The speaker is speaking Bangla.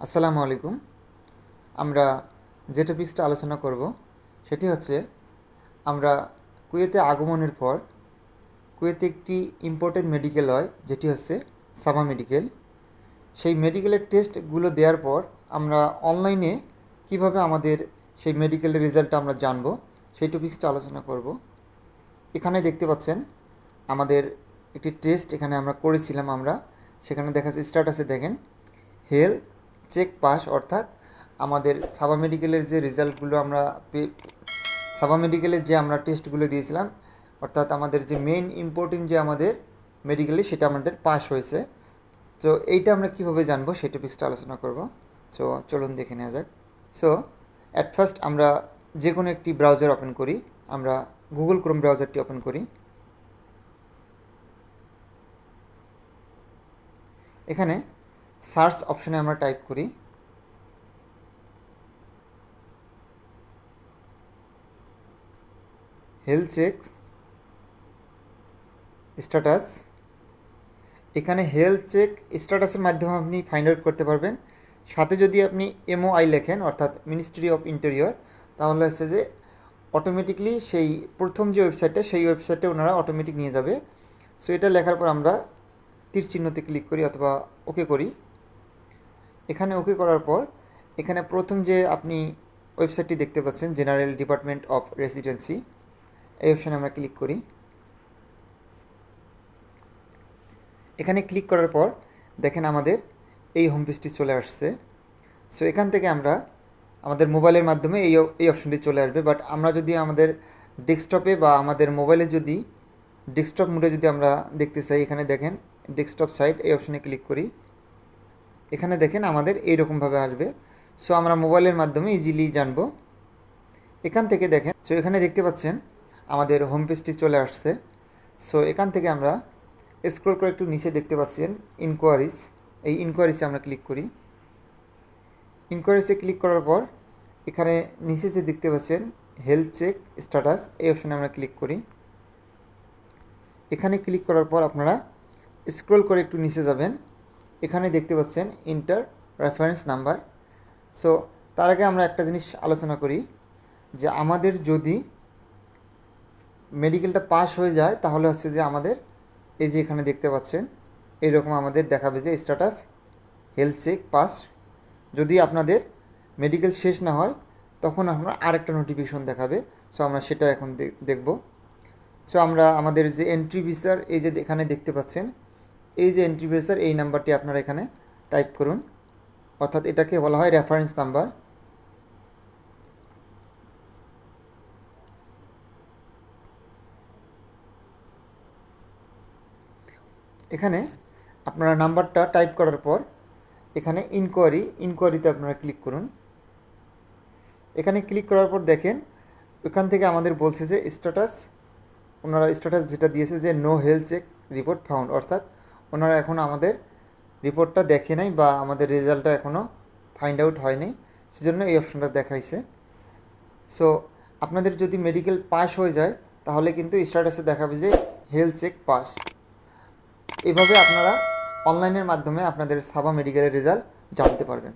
আসসালামু আলাইকুম। আমরা যে টপিক্সটা আলোচনা করব, সেটি হচ্ছে আমরা কুয়েতে আগমনের পর কুয়েতে একটি ইম্পর্টেন্ট মেডিকেল হয়, যেটি হচ্ছে সাবা মেডিকেল। সেই মেডিকেলের টেস্টগুলো দেওয়ার পর আমরা অনলাইনে কীভাবে আমাদের সেই মেডিকেলের রেজাল্টটা আমরা জানব, সেই টপিক্সটা আলোচনা করব। এখানে দেখতে পাচ্ছেন, আমাদের একটি টেস্ট এখানে আমরা করেছিলাম আমরা। সেখানে দেখা যাচ্ছে স্ট্যাটাসে দেখেন হেলথ চেক পাস, অর্থাৎ আমাদের সাবা মেডিকেলের যে রেজাল্টগুলো আমরা সাবা মেডিকেলের যে আমরা টেস্টগুলো দিয়েছিলাম, অর্থাৎ আমাদের যে মেইন ইম্পর্টেন্ট যে আমাদের মেডিকেলে সেটা আমাদের পাস হয়েছে। তো এইটা আমরা কীভাবে জানব সেই টপিক্সটা আলোচনা করব। সো চলুন দেখে নেওয়া যাক। সো অ্যাট ফার্স্ট আমরা যে কোনো একটি ব্রাউজার ওপেন করি, আমরা গুগল ক্রোম ব্রাউজারটি ওপেন করি। এখানে সার্চ অপশনে আমরা টাইপ করি। Health check status. এখানে হেলথ চেক স্ট্যাটাসের মাধ্যমে আপনি ফাইন্ড আউট করতে পারবেন। সাথে যদি আপনি এমওআই লেখেন, অর্থাৎ মিনিস্ট্রি অফ ইন্টেরিয়র তাহলে হচ্ছে যে অটোমেটিকলি সেই প্রথম যে ওয়েবসাইটটা সেই ওয়েবসাইটে ওনারা অটোমেটিক নিয়ে যাবে। সো এটা লেখার পর আমরা তীর চিহ্নতে ক্লিক করি অথবা ওকে করি। এখানে ওকে করার পর, এখানে প্রথম যে আপনি ওয়েবসাইটটি দেখতে পাচ্ছেন জেনারেল ডিপার্টমেন্ট অফ রেসিডেন্সি এই অপশানে আমরা ক্লিক করি। এখানে ক্লিক করার পর, দেখেন আমাদের এই হোম পেজটি চলে আসছে। সো এখান থেকে আমরা আমাদের মোবাইলের মাধ্যমে এই এই অপশনটি চলে আসবে। বাট আমরা যদি আমাদের ডেস্কটপে বা আমাদের মোবাইলে যদি ডেস্কটপ মোডে যদি আমরা দেখতে চাই, এখানে দেখেন ডেস্কটপ সাইট এই অপশনে ক্লিক করি। এখানে দেখেন আমাদের এইরকমভাবে আসবে। সো আমরা মোবাইলের মাধ্যমে ইজিলি জানব। এখান থেকে দেখেন সো এখানে দেখতে পাচ্ছেন আমাদের হোম পেজটি চলে আসছে। সো এখান থেকে আমরা স্ক্রল করে একটু নিচে দেখতে পাচ্ছেন ইনকোয়ারিজ এই ইনকোয়ারিজে আমরা ক্লিক করি। ইনকোয়ারিজে ক্লিক করার পর এখানে নিচে যে দেখতে পাচ্ছেন হেলথ চেক স্ট্যাটাস এই অপশানে আমরা ক্লিক করি। এখানে ক্লিক করার পর আপনারা স্ক্রল করে একটু নিচে যাবেন। এখানে দেখতে পাচ্ছেন ইন্টার রেফারেন্স নাম্বার সো তার আগে আমরা একটা জিনিস আলোচনা করি যে আমাদের যদি মেডিকেলটা পাস হয়ে যায়, তাহলে হচ্ছে যে আমাদের এই যে এখানে দেখতে পাচ্ছেন, এরকম আমাদের দেখাবে যে স্ট্যাটাস হেলথ চেক পাস যদি আপনাদের মেডিকেল শেষ না হয়, তখন আমরা আরেকটা নোটিফিকেশন দেখাবে। সো আমরা সেটা এখন দেখ- দেখব। সো আমরা আমাদের যে এন্ট্রি ভিসার এই যে এখানে দেখতে পাচ্ছেন এই যে এন্ট্রি ভিসার এই নাম্বারটি আপনারা এখানে টাইপ করুন। অর্থাৎ এটাকে বলা হয় রেফারেন্স নাম্বার এখানে আপনারা নাম্বারটা টাইপ করার পর এখানে ইনকোয়ারি ইনকোয়ারিতে আপনারা ক্লিক করুন। এখানে ক্লিক করার পর দেখেন ওখান থেকে আমাদের বলছে যে স্ট্যাটাস ওনারা স্ট্যাটাস যেটা দিয়েছে যে no health check report found অর্থাৎ ওনারা এখন আমাদের রিপোর্টটা দেখে নাই বা আমাদের রেজাল্টটা এখনও ফাইন্ড আউট হয়নি, সেজন্য এই অপশনটা দেখাইছে। সো আপনাদের যদি মেডিকেল পাস হয়ে যায়, তাহলে কিন্তু স্ট্যাটাসে দেখাবে যে হেলথ চেক পাস এভাবে আপনারা অনলাইনের মাধ্যমে আপনাদের সাবা মেডিকেলের রেজাল্ট জানতে পারবেন।